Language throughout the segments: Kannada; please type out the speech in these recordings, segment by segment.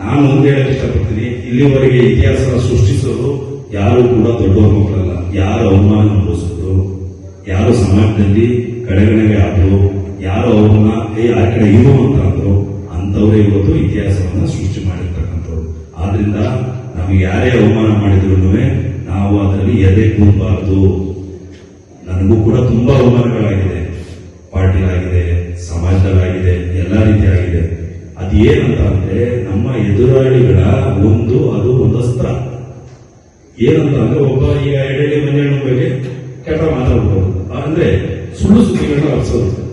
ನಾನು ಒಂದು ಹೇಳಕ್ ಇಷ್ಟಪಡ್ತೀನಿ. ಇಲ್ಲಿವರೆಗೆ ಇತಿಹಾಸ ಸೃಷ್ಟಿಸೋದು ಯಾರು ಕೂಡ ದೊಡ್ಡವ್ರ ಮಕ್ಕಳಲ್ಲ. ಯಾರು ಅವಮಾನ ಅನುಭವಿಸಿದ್ರು, ಯಾರು ಸಮಾಜದಲ್ಲಿ ಕಡೆಗಣೆಗೆ ಆದ್ರು, ಯಾರು ಅವ್ರನ್ನ ಏ ಆ ಕಡೆ ಇರು ಅಂತ ಅಂದ್ರು ಅಂತವರೇ ಇವತ್ತು ಇತಿಹಾಸವನ್ನ ಸೃಷ್ಟಿ ಮಾಡಿರ್ತಕ್ಕಂಥವ್ರು. ಆದ್ರಿಂದ ನಮಗೆ ಯಾರೇ ಅವಮಾನ ಮಾಡಿದ್ರು ನಾವು ಅದರಲ್ಲಿ ಎದೆ ಕೂಡಬಾರ್ದು ನನಗೂ ಕೂಡ ತುಂಬಾ ಅವಮಾನಗಳಾಗಿದೆ. ಪಾರ್ಟಿಲಾಗಿದೆ ಸಮಾಜದಲ್ಲಾಗಿದೆ ಎಲ್ಲ ರೀತಿಯಾಗಿದೆ. ಅದೇನಂತ ಅಂದ್ರೆ ನಮ್ಮ ಎದುರಾಳಿಗಳ ಒಂದು, ಅದು ಒಂದು ಅಸ್ತ್ರ. ಏನಂತ ಅಂದ್ರೆ ಒಬ್ಬ ಈಗ ಎಡೆಲಿ ಮನೆಯನ್ನು ಬಗ್ಗೆ ಕೆಟ್ಟ ಮಾತಾಡ್ಬೋದು. ಅಂದ್ರೆ ಸುಳ್ಳು ಸುದ್ದಿಗಳನ್ನ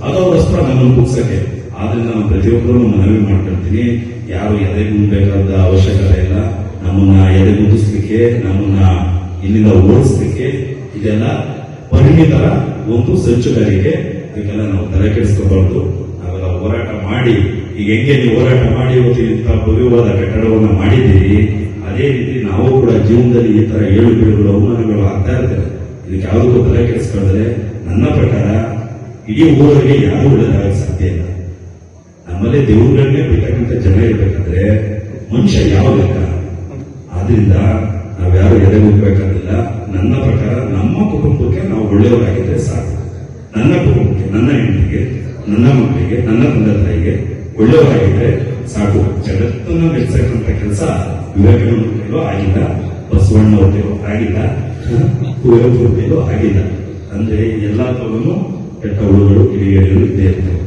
ಅದು ಅವ್ರ ಅಸ್ತ್ರ, ನಮ್ಮನ್ನು ಮುಗಿಸಕ್ಕೆ ಆದ್ರಿಂದ ನಾನು ಪ್ರತಿಯೊಬ್ಬರನ್ನು ಮನವಿ ಮಾಡ್ಕೊಳ್ತೀನಿ. ಯಾರು ಎದೆಗುಂಬೇಕಾದ ಅವಶ್ಯಕತೆ ಇಲ್ಲ. ನಮ್ಮನ್ನ ಎದೆಗುಂದಿಸ್ಲಿಕ್ಕೆ ನಮ್ಮನ್ನ ಇಲ್ಲಿಂದ ಓಡಿಸ್ಲಿಕ್ಕೆ ಇದೆಲ್ಲ ಪರಿಣಿತರ ಒಂದು ಸಂಚುಗಾರಿಕೆ. ಇದಕ್ಕೆಲ್ಲ ನಾವು ತಲೆ ಕೆಡಿಸ್ಕೋಬಾರ್ದು. ನಾವೆಲ್ಲ ಹೋರಾಟ ಮಾಡಿ ಈಗ ಹೆಂಗೆ ನೀವು ಹೋರಾಟ ಮಾಡಿ ಇವತ್ತು ಇಂಥ ಭವ್ಯವಾದ ಕಟ್ಟಡವನ್ನು ಮಾಡಿದ್ದೀರಿ, ಅದೇ ರೀತಿ ನಾವು ಕೂಡ ಜೀವನದಲ್ಲಿ ಈ ತರ ಏಳು ಬೀಳುಗಳು ಅವಮಾನಗಳು ಆಗ್ತಾ ಇರ್ತವೆ ಇದಕ್ಕೆ ಯಾವುದಕ್ಕೂ ತಲೆ ಕೆಡಿಸ್ಕೊಂಡ್ರೆ ನನ್ನ ಪ್ರಕಾರ ಇಡೀ ಊರಲ್ಲಿ ಯಾರು ಒಳ್ಳೆದಾಗಕ್ಕೆ ಸಾಧ್ಯ ಇಲ್ಲ. ನಮ್ಮಲ್ಲಿ ದೇವರುಗಳನ್ನೇ ಬಿಟ್ಟಕ್ಕಂಥ ಜನ ಇರ್ಬೇಕಾದ್ರೆ ಮನುಷ್ಯ ಯಾವ ಲೆಕ್ಕ? ಆದ್ರಿಂದ ನಾವ್ಯಾರು ಎದೆ ಹೋಗ್ಬೇಕಾಗಿಲ್ಲ. ನನ್ನ ಪ್ರಕಾರ ನಮ್ಮ ಕುಟುಂಬಕ್ಕೆ ನಾವು ಒಳ್ಳೆಯವರಾಗಿದ್ರೆ ಸಾಕು. ನನ್ನ ಕುಟುಂಬಕ್ಕೆ, ನನ್ನ ಹೆಂಡತಿಗೆ ನನ್ನ ಮಕ್ಕಳಿಗೆ ನನ್ನ ತಂದೆ ತಾಯಿಗೆ ಒಳ್ಳೆಯವರಾಗಿದ್ರೆ ಸಾಕು. ಜಗತ್ತನ್ನ ಮೆಚ್ಚತಕ್ಕಂಥ ಕೆಲಸ ವಿವೇಕಾನಂದ ಕೈಲೂ ಆಗಿಲ್ಲ, ಬಸವಣ್ಣ ಅವ್ರ ಕೈಲೂ ಆಗಿಲ್ಲ, ಕುವೆಂಪು ಆಗಿಲ್ಲ. ಅಂದ್ರೆ ಎಲ್ಲಾ ತವನು ಕೆಟ್ಟ ಹುಳುಗಳು, ಕಿಡಿಗೇಡಿಗಳು ಇದ್ದೇ ಇರ್ತವೆ.